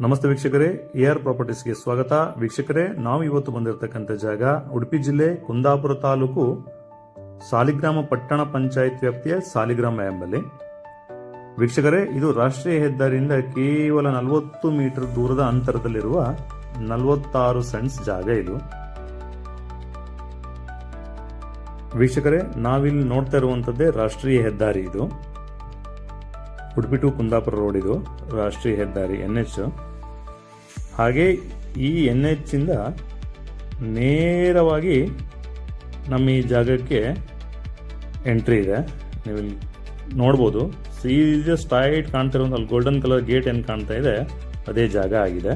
ನಮಸ್ತೆ ವೀಕ್ಷಕರೇ A R ಪ್ರಾಪರ್ಟೀಸ್ಗೆ ಸ್ವಾಗತ. ವೀಕ್ಷಕರೇ, ನಾವು ಇವತ್ತು ಬಂದಿರತಕ್ಕಂಥ ಜಾಗ ಉಡುಪಿ ಜಿಲ್ಲೆ ಕುಂದಾಪುರ ತಾಲೂಕು ಸಾಲಿಗ್ರಾಮ ಪಟ್ಟಣ ಪಂಚಾಯತ್ ವ್ಯಾಪ್ತಿಯ ಸಾಲಿಗ್ರಾಮ ಎಂಬಲ್ಲಿ. ವೀಕ್ಷಕರೇ, ಇದು ರಾಷ್ಟ್ರೀಯ ಹೆದ್ದಾರಿಯಿಂದ ಕೇವಲ ನಲವತ್ತು ಮೀಟರ್ ದೂರದ ಅಂತರದಲ್ಲಿರುವ ನಲವತ್ತಾರು ಸೆಂಟ್ಸ್ ಜಾಗ ಇದು. ವೀಕ್ಷಕರೇ, ನಾವಿಲ್ಲಿ ನೋಡ್ತಾ ಇರುವಂತದ್ದೇ ರಾಷ್ಟ್ರೀಯ ಹೆದ್ದಾರಿ ಇದು. ಉಡುಪಿ ಟು ಕುಂದಾಪುರ ರೋಡ್ ಇದು, ರಾಷ್ಟ್ರೀಯ ಹೆದ್ದಾರಿ ಎನ್ ಎಚ್ ಹಾಗೆ ಈ ಎನ್ ಎಚ್ಚಿಂದ ನೇರವಾಗಿ ನಮ್ಮ ಈ ಜಾಗಕ್ಕೆ ಎಂಟ್ರಿ ಇದೆ. ನೀವು ಇಲ್ಲಿ ನೋಡ್ಬೋದು ಸೀದಾ ಸ್ಟ್ರೈಟ್ ಕಾಣ್ತಿರೋ ಅಲ್ಲಿ ಗೋಲ್ಡನ್ ಕಲರ್ ಗೇಟ್ ಏನು ಕಾಣ್ತಾ ಇದೆ, ಅದೇ ಜಾಗ ಆಗಿದೆ.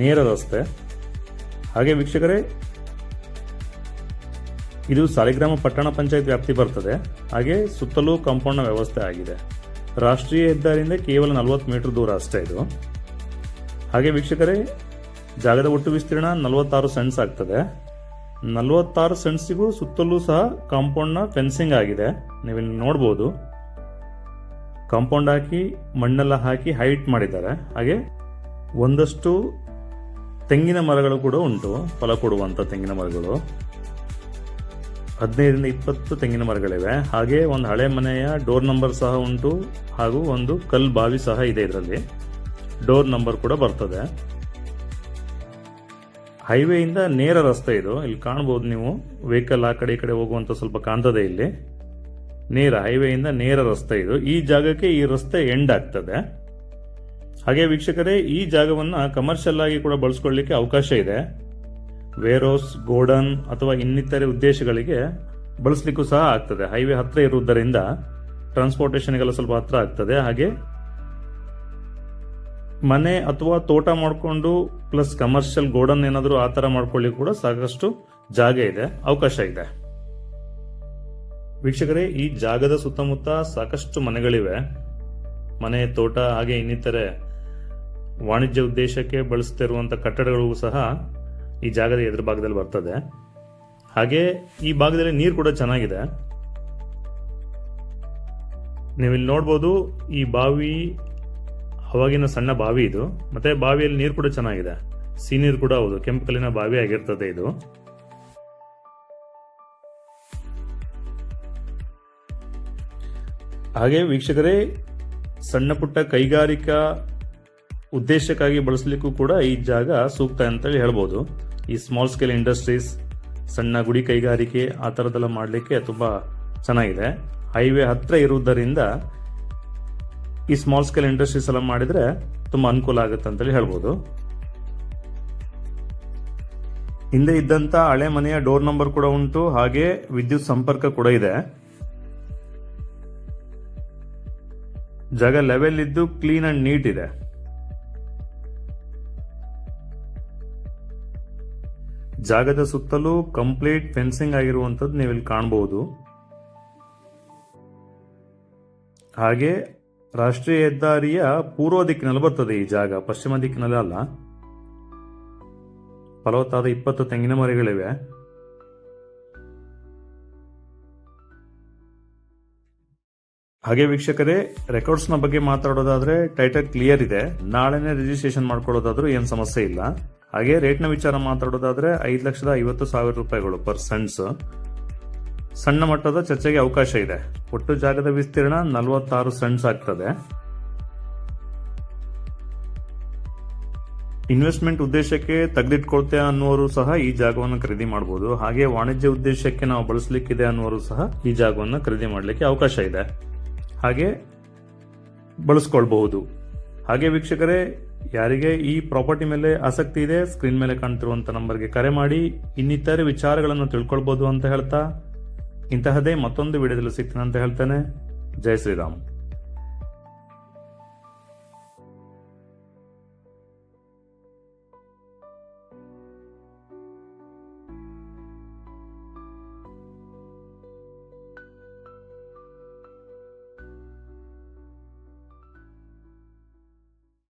ನೇರ ರಸ್ತೆ. ಹಾಗೆ ವೀಕ್ಷಕರೇ, ಇದು ಸಾಲಿಗ್ರಾಮ ಪಟ್ಟಣ ಪಂಚಾಯತ್ ವ್ಯಾಪ್ತಿ ಬರ್ತದೆ. ಹಾಗೆ ಸುತ್ತಲೂ ಕಾಂಪೌಂಡ್ನ ವ್ಯವಸ್ಥೆ ಆಗಿದೆ. ರಾಷ್ಟ್ರೀಯ ಹೆದ್ದಾರಿಯಿಂದ ಕೇವಲ ನಲವತ್ತು ಮೀಟರ್ ದೂರ ಅಷ್ಟೇ ಇದು. ಹಾಗೆ ವೀಕ್ಷಕರೇ, ಜಾಗದ ಒಟ್ಟು ವಿಸ್ತೀರ್ಣ ನಲವತ್ತಾರು ಸೆಂಟ್ಸ್ ಆಗ್ತದೆ. ನಲವತ್ತಾರು ಸೆಂಟ್ಸಿಗೂ ಸುತ್ತಲೂ ಸಹ ಕಾಂಪೌಂಡ್ನ ಫೆನ್ಸಿಂಗ್ ಆಗಿದೆ. ನೀವಿಲ್ಲಿ ನೋಡ್ಬೋದು. ಕಾಂಪೌಂಡ್ ಹಾಕಿ, ಮಣ್ಣೆಲ್ಲ ಹಾಕಿ ಹೈಟ್ ಮಾಡಿದ್ದಾರೆ. ಹಾಗೆ ಒಂದಷ್ಟು ತೆಂಗಿನ ಮರಗಳು ಕೂಡ ಉಂಟು. ಫಲ ಕೊಡುವಂಥ ತೆಂಗಿನ ಮರಗಳು. ಹದಿನೈದರಿಂದ ಇಪ್ಪತ್ತು ತೆಂಗಿನ ಮರಗಳಿವೆ. ಹಾಗೆ ಒಂದು ಹಳೆ ಮನೆಯ ಡೋರ್ ನಂಬರ್ ಸಹ ಉಂಟು. ಹಾಗೂ ಒಂದು ಕಲ್ ಬಾವಿ ಸಹ ಇದೆ ಇದರಲ್ಲಿ. ಡೋರ್ ನಂಬರ್ ಕೂಡ ಬರ್ತದೆ. ಹೈವೇಯಿಂದ ನೇರ ರಸ್ತೆ ಇದು. ಇಲ್ಲಿ ಕಾಣ್ಬೋದು ನೀವು ವೆಹಿಕಲ್ ಆ ಕಡೆ ಈ ಕಡೆ ಹೋಗುವಂತ ಸ್ವಲ್ಪ ಕಾಣ್ತದೆ ಇಲ್ಲಿ. ನೇರ ಹೈವೇಯಿಂದ ನೇರ ರಸ್ತೆ ಇದು. ಈ ಜಾಗಕ್ಕೆ ಈ ರಸ್ತೆ ಎಂಡ್ ಆಗ್ತದೆ. ಹಾಗೆ ವೀಕ್ಷಕರೇ, ಈ ಜಾಗವನ್ನ ಕಮರ್ಷಿಯಲ್ ಆಗಿ ಕೂಡ ಬಳಸ್ಕೊಳ್ಳಿಕ್ಕೆ ಅವಕಾಶ ಇದೆ. ವೇರೋಸ್ ಗೋಡನ್ ಅಥವಾ ಇನ್ನಿತರೆ ಉದ್ದೇಶಗಳಿಗೆ ಬಳಸಲಿಕ್ಕೂ ಸಹ ಆಗ್ತದೆ. ಹೈವೇ ಹತ್ತಿರ ಇರುವುದರಿಂದ ಟ್ರಾನ್ಸ್ಪೋರ್ಟೇಷನ್ಗೆಲ್ಲ ಸ್ವಲ್ಪ ಹತ್ತಿರ ಆಗ್ತದೆ. ಹಾಗೆ ಮನೆ ಅಥವಾ ತೋಟ ಮಾಡಿಕೊಂಡು ಪ್ಲಸ್ ಕಮರ್ಷಿಯಲ್ ಗೋಡನ್ ಏನಾದರೂ ಆ ಥರ ಮಾಡ್ಕೊಳ್ಳಿ ಕೂಡ ಸಾಕಷ್ಟು ಜಾಗ ಇದೆ, ಅವಕಾಶ ಇದೆ. ವೀಕ್ಷಕರೇ, ಈ ಜಾಗದ ಸುತ್ತಮುತ್ತ ಸಾಕಷ್ಟು ಮನೆಗಳಿವೆ. ಮನೆ, ತೋಟ, ಹಾಗೆ ಇನ್ನಿತರೆ ವಾಣಿಜ್ಯ ಉದ್ದೇಶಕ್ಕೆ ಬಳಸ್ತಿರುವಂಥ ಕಟ್ಟಡಗಳು ಸಹ ಈ ಜಾಗದ ಎದುರು ಭಾಗದಲ್ಲಿ ಬರ್ತದೆ. ಹಾಗೆ ಈ ಭಾಗದಲ್ಲಿ ನೀರು ಕೂಡ ಚೆನ್ನಾಗಿದೆ. ನೀವಿಲ್ಲಿ ನೋಡ್ಬೋದು ಈ ಬಾವಿ ಅವಾಗಿನ ಸಣ್ಣ ಬಾವಿ ಇದು. ಮತ್ತೆ ಬಾವಿಯಲ್ಲಿ ನೀರು ಕೂಡ ಚೆನ್ನಾಗಿದೆ. ಸಿಹಿ ನೀರು ಕೂಡ ಹೌದು. ಕೆಂಪು ಕಲ್ಲಿನ ಬಾವಿ ಆಗಿರ್ತದೆ ಇದು. ಹಾಗೆ ವೀಕ್ಷಕರೇ, ಸಣ್ಣ ಪುಟ್ಟ ಕೈಗಾರಿಕಾ ಉದ್ದೇಶಕ್ಕಾಗಿ ಬಳಸಲಿಕ್ಕೂ ಕೂಡ ಈ ಜಾಗ ಸೂಕ್ತ ಅಂತೇಳಿ ಹೇಳ್ಬೋದು. ಈ ಸ್ಮಾಲ್ ಸ್ಕೇಲ್ ಇಂಡಸ್ಟ್ರೀಸ್ ಸಣ್ಣ ಗುಡಿ ಕೈಗಾರಿಕೆ ಆ ಥರದ್ದೆಲ್ಲ ಮಾಡಲಿಕ್ಕೆ ತುಂಬ ಚೆನ್ನಾಗಿದೆ. ಹೈವೇ ಹತ್ರ ಇರುವುದರಿಂದ ಈ ಸ್ಮಾಲ್ ಸ್ಕೇಲ್ ಇಂಡಸ್ಟ್ರೀಸ್ ಎಲ್ಲ ಮಾಡಿದ್ರೆ ತುಂಬ ಅನುಕೂಲ ಆಗುತ್ತೆ ಅಂತೇಳಿ ಹೇಳ್ಬೋದು. ಹಿಂದೆ ಇದ್ದಂತ ಹಳೆ ಮನೆಯ ಡೋರ್ ನಂಬರ್ ಕೂಡ ಉಂಟು, ಹಾಗೆ ವಿದ್ಯುತ್ ಸಂಪರ್ಕ ಕೂಡ ಇದೆ. ಜಾಗ ಲೆವೆಲ್ ಇದ್ದು ಕ್ಲೀನ್ ಅಂಡ್ ನೀಟ್ ಇದೆ. ಜಾಗದ ಸುತ್ತಲೂ ಕಂಪ್ಲೀಟ್ ಫೆನ್ಸಿಂಗ್ ಆಗಿರುವಂಥದ್ದು ನೀವು ಇಲ್ಲಿ ಕಾಣಬಹುದು ಹಾಗೆ ರಾಷ್ಟ್ರೀಯ ಹೆದ್ದಾರಿಯ ಪೂರ್ವ ದಿಕ್ಕಿನಲ್ಲಿ ಬರ್ತದೆ ಈ ಜಾಗ. ಪಶ್ಚಿಮ ದಿಕ್ಕಿನಲ್ಲಿ ಅಲ್ಲ. ಫಲವತ್ತಾದ ಇಪ್ಪತ್ತು ತೆಂಗಿನ ಮರಗಳಿವೆ. ಹಾಗೆ ವೀಕ್ಷಕರೇ ರೆಕಾರ್ಡ್ಸ್ನ ಬಗ್ಗೆ ಮಾತಾಡೋದಾದ್ರೆ ಟೈಟಲ್ ಕ್ಲಿಯರ್ ಇದೆ. ನಾಳೆನೆ ರಿಜಿಸ್ಟ್ರೇಷನ್ ಮಾಡ್ಕೊಳ್ಳೋದಾದ್ರೂ ಏನ್ ಸಮಸ್ಯೆ ಇಲ್ಲ. ಹಾಗೆ ರೇಟ್ನ ವಿಚಾರ ಮಾತಾಡೋದಾದ್ರೆ ಐದು ಲಕ್ಷದ ಐವತ್ತು ಸಾವಿರ ರೂಪಾಯಿಗಳು ಪರ್ ಸಣ್ಣ ಮಟ್ಟದ ಚರ್ಚೆಗೆ ಅವಕಾಶ ಇದೆ. ಒಟ್ಟು ಜಾಗದ ವಿಸ್ತೀರ್ಣ ನಲವತ್ತಾರು ಸೆಂಟ್ಸ್ ಆಗ್ತದೆ. ಇನ್ವೆಸ್ಟ್ಮೆಂಟ್ ಉದ್ದೇಶಕ್ಕೆ ತೆಗೆದಿಟ್ಕೊಳ್ತೇ ಅನ್ನುವರು ಸಹ ಈ ಜಾಗವನ್ನು ಖರೀದಿ ಮಾಡಬಹುದು ಹಾಗೆ ವಾಣಿಜ್ಯ ಉದ್ದೇಶಕ್ಕೆ ನಾವು ಬಳಸಲಿಕ್ಕಿದೆ ಅನ್ನುವರು ಸಹ ಈ ಜಾಗವನ್ನು ಖರೀದಿ ಮಾಡಲಿಕ್ಕೆ ಅವಕಾಶ ಇದೆ. ಹಾಗೆ ಬಳಸ್ಕೊಳ್ಬಹುದು. ಹಾಗೆ ವೀಕ್ಷಕರೇ, ಯಾರಿಗೆ ಈ ಪ್ರಾಪರ್ಟಿ ಮೇಲೆ ಆಸಕ್ತಿ ಇದೆ, ಸ್ಕ್ರೀನ್ ಮೇಲೆ ಕಾಣ್ತಿರುವಂತ ನಂಬರ್ಗೆ ಕರೆ ಮಾಡಿ, ಇನ್ನಿತರೆ ವಿಚಾರಗಳನ್ನು ತಿಳ್ಕೊಳ್ಬಹುದು ಅಂತ ಹೇಳ್ತಾ ಇಂತಹದೇ ಮತ್ತೊಂದು ವಿಡಿಯೋದಲ್ಲಿ ಸಿಗ್ತೀನಿ ಅಂತ ಹೇಳ್ತೇನೆ. ಜೈ ಶ್ರೀರಾಮ್.